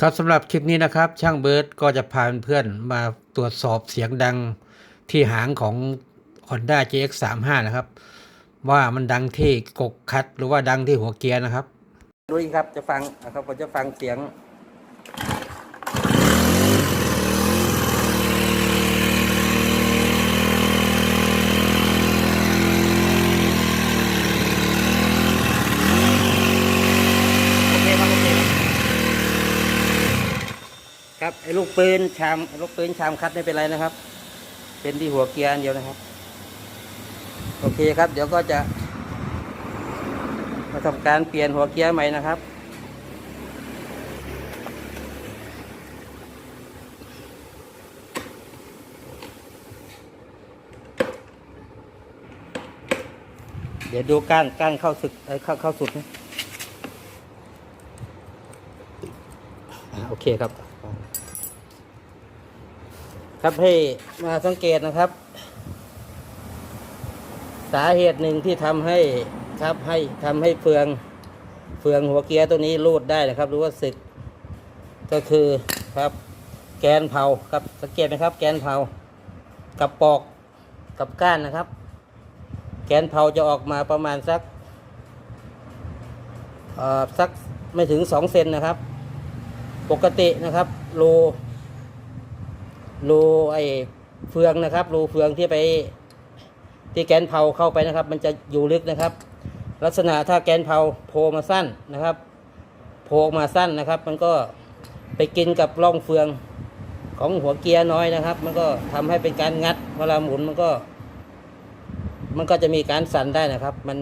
ครับสำหรับคลิปนี้นะครับ ช่างเบิร์ดก็จะพาเพื่อนมาตรวจสอบเสียงดังที่หางของ Honda GX35 นะครับ ว่ามันดังที่กกคัดหรือว่าดังที่หัวเกียร์นะครับดูครับจะฟังนะครับผมจะฟังเสียง โอเคครับโอเคครับครับไอ้ลู กปืนชามลูกปืนชามคัดไม่เป็นไรนะครับ เป็นที่หัวเกียร์เดียวนะครับ โอเคครับ เดี๋ยวก็จะมาทำการเปลี่ยนหัวเกียร์ใหม่นะครับเดี๋ยวดูก้านก้านเข้าสึกเอ้เข้าเข้าสุดนะอ่โอเคครับ ครับให้มาสังเกตนะครับ สาเหตุหนึ่งที่ทำให้ครับให้ทำให้เฟืองเฟืองหัวเกียร์ตัวนี้รูดได้นะครับ หรือว่าสึก ก็คือครับ แกนเผาครับสังเกตไหมครับ แกนเผากับปอกกับก้านนะครับ แกนเผาจะออกมาประมาณสักอ่อสักไม่ถึงสองเซนนะครับ ปกตินะครับรู รูไอเฟืองนะครับ รูเฟืองที่ไปที่แกนเผาเข้าไปนะครับ มันจะอยู่ลึกนะครับ ลักษณะถ้าแกนเผาโผล่มาสั้นนะครับโผล่มาสั้นนะครับ มันก็ไปกินกับร่องเฟืองของหัวเกียร์น้อยนะครับ มันก็ทำให้เป็นการงัดเวลาหมุนมันก็ มันก็จะมีการสั่นได้นะครับ มัน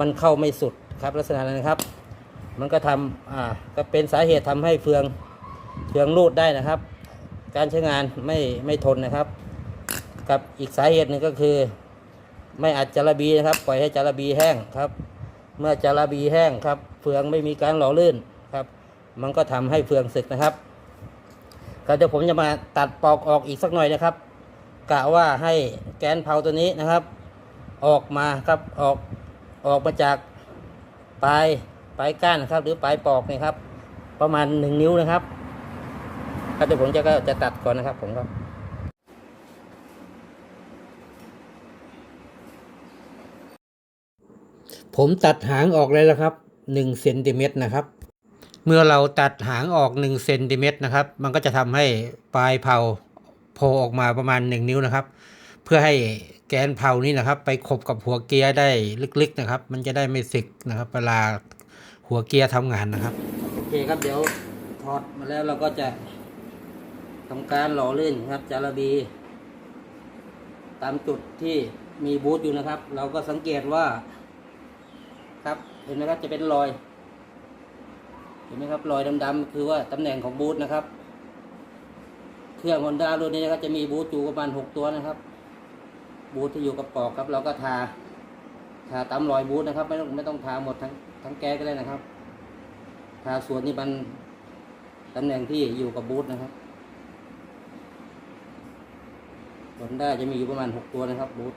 มันเข้าไม่สุดครับ ลักษณะนั้นครับ มันก็ทำอ่าก็เป็นสาเหตุทำให้เฟืองเฟืองรูดได้นะครับ การใช้งานไม่ไม่ทนนะครับ กับอีกสาเหตุหนึ่งก็คือ ไม่อัดจาระบีนะครับ ปล่อยให้จาระบีแห้งครับ เมื่อจาระบีแห้งครับ เฟืองไม่มีการหล่อลื่นครับ มันก็ทำให้เฟืองสึกนะครับก็เดี๋ยวผมจะมาตัดปอกออกอีกสักหน่อยนะครับกะว่าให้แกนเผาตัวนี้นะครับ ออกมาครับออกออกมาจากปลายปลายก้านนะครับ หรือปลายปอกนี่ครับ ประมาณหนึ่งนิ้วนะครับ ก็เดี๋ยวผมจะก็จะตัดก่อนนะครับ ผมครับผมตัดหางออกเลยแล้วครับหนึ่งเซนติเมตรนะครับ เมื่อเราตัดหางออกหนึ่งเซนติเมตรนะครับ มันก็จะทำให้ปลายเผาโผล่ออกมาประมาณหนึ่งนิ้วนะครับ เพื่อให้แกนเผานี่นะครับ ไปขบกับหัวเกียร์ได้ลึกๆนะครับ มันจะได้ไม่สึกนะครับเวลาหัวเกียร์ทำงานนะครับ โอเคครับเดี๋ยวถอดมาแล้วเราก็จะ ทำการหล่อลื่นครับจาระบี ตามจุดที่มีบูทอยู่นะครับ เราก็สังเกตว่า ครับ เห็นไหมครับจะเป็นรอย เห็นไหมครับรอยดำๆคือว่าตำแหน่งของบูทนะครับ เครื่องฮอนด้ารุ่นนี้นะครับจะมีบูทอยู่ประมาณหกตัวนะครับ บูทที่อยู่กับปอกครับ เราก็ทาทาตามรอยบูทนะครับ ไม่ต้องไม่ต้องทาหมดทั้งทั้งแก๊สก็ได้นะครับทาส่วนที่มันตำแหน่งที่อยู่กับบูทนะครับ ผลได้จะมีอยู่ประมาณหกตัวนะครับบูท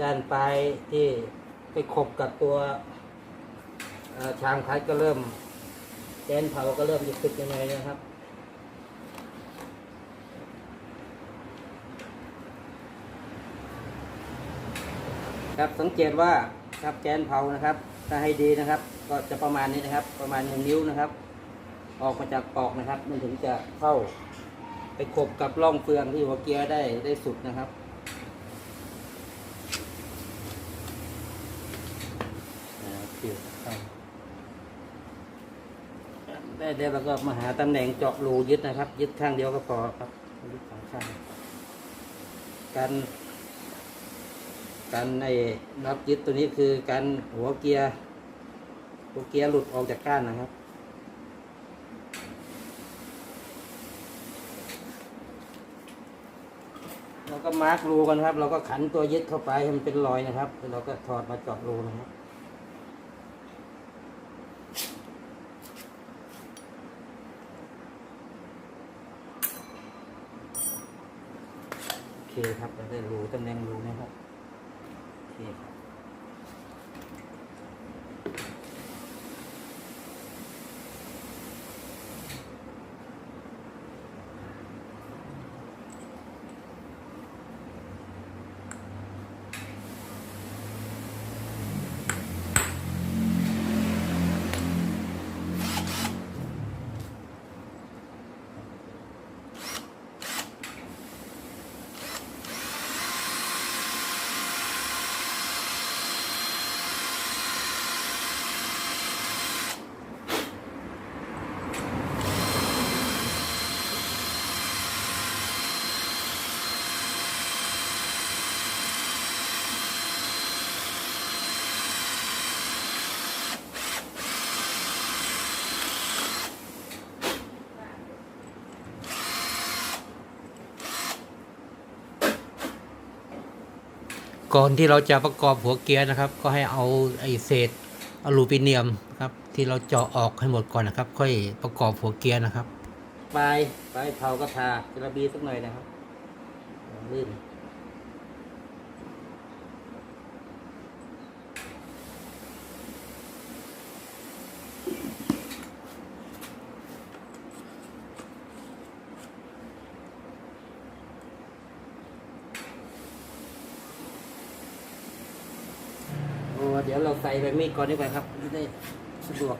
ด้านปลายที่ไปขบกับตัวชามคัดก็เริ่มแกนเผาก็เริ่มจะตึกยังไงนะครับครับสังเกตว่าครับแกนเผานะครับถ้าให้ดีนะครับ ก็จะประมาณนี้นะครับ ประมาณหนึ่งนิ้วนะครับ ออกมาจากปอกนะครับ มันถึงจะเข้า ไปขบกับร่องเฟืองที่หัวเกียร์ได้ได้สุดนะครับ ได้ได้แล้วก็มาหาตำแหน่งเจาะรูยึดนะครับ ยึดข้างเดียวก็พอครับยึดสองข้างการการในน็อตยึดตัวนี้คือการหัวเกียร์หัวเกียร์หลุดออกจากก้านนะครับแล้วก็มาร์ครูกันครับ เราก็ขันตัวยึดเข้าไปให้มันเป็นรอยนะครับแล้วเราก็ถอดมาเจาะรูนะครับ เคครับเราได้รูตำแหน่งรูนะครับโอเคครับ ก่อนที่เราจะประกอบหัวเกียร์นะครับ ก็ให้เอาไอเศษอลูมิเนียมครับที่เราเจาะออกให้หมดก่อนนะครับ ค่อยประกอบหัวเกียร์นะครับ ปลายปลายเผากระทาจะระบีสักหน่อยนะครับลื่น ดี๋ยวเราใส่ใบมีดก่อนดีกว่าครับจะได้สะดวก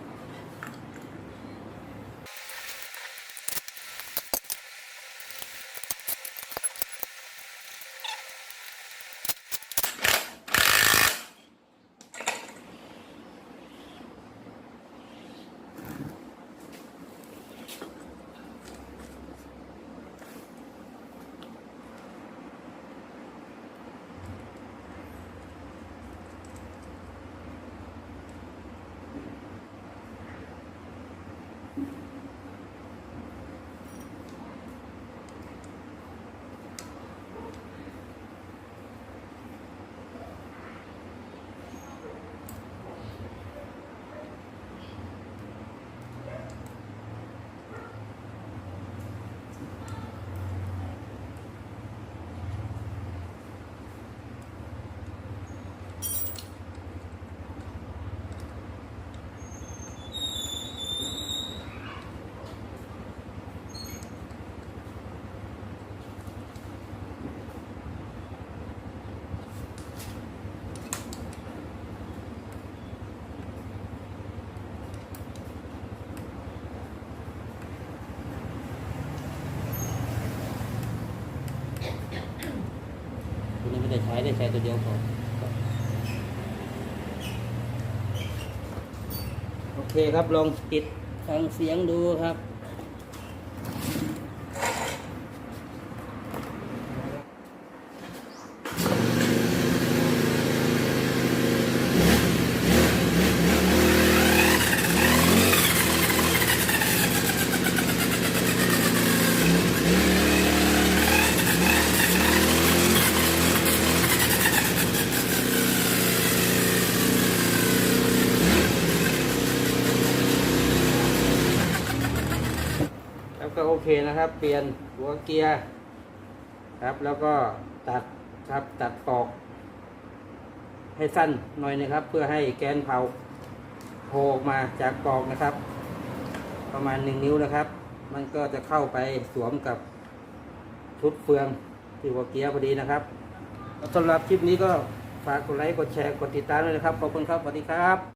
ใช้ได้ใช้ตัวเดียวพอโอเคครับลองติดฟังเสียงดูครับ โอเคนะครับ เปลี่ยนหัวเกียร์ครับ แล้วก็ตัดครับตัดปอก ให้สั้นหน่อยนะครับ เพื่อให้แกนเผาโผล่ออกมาจากปอกนะครับ ประมาณหนึ่งนิ้วนะครับ มันก็จะเข้าไปสวมกับชุดเฟืองที่หัวเกียร์พอดีนะครับสำหรับคลิปนี้ก็ฝากกดไลค์กดแชร์กดติดตามด้วยนะครับขอบคุณครับสวัสดีครับ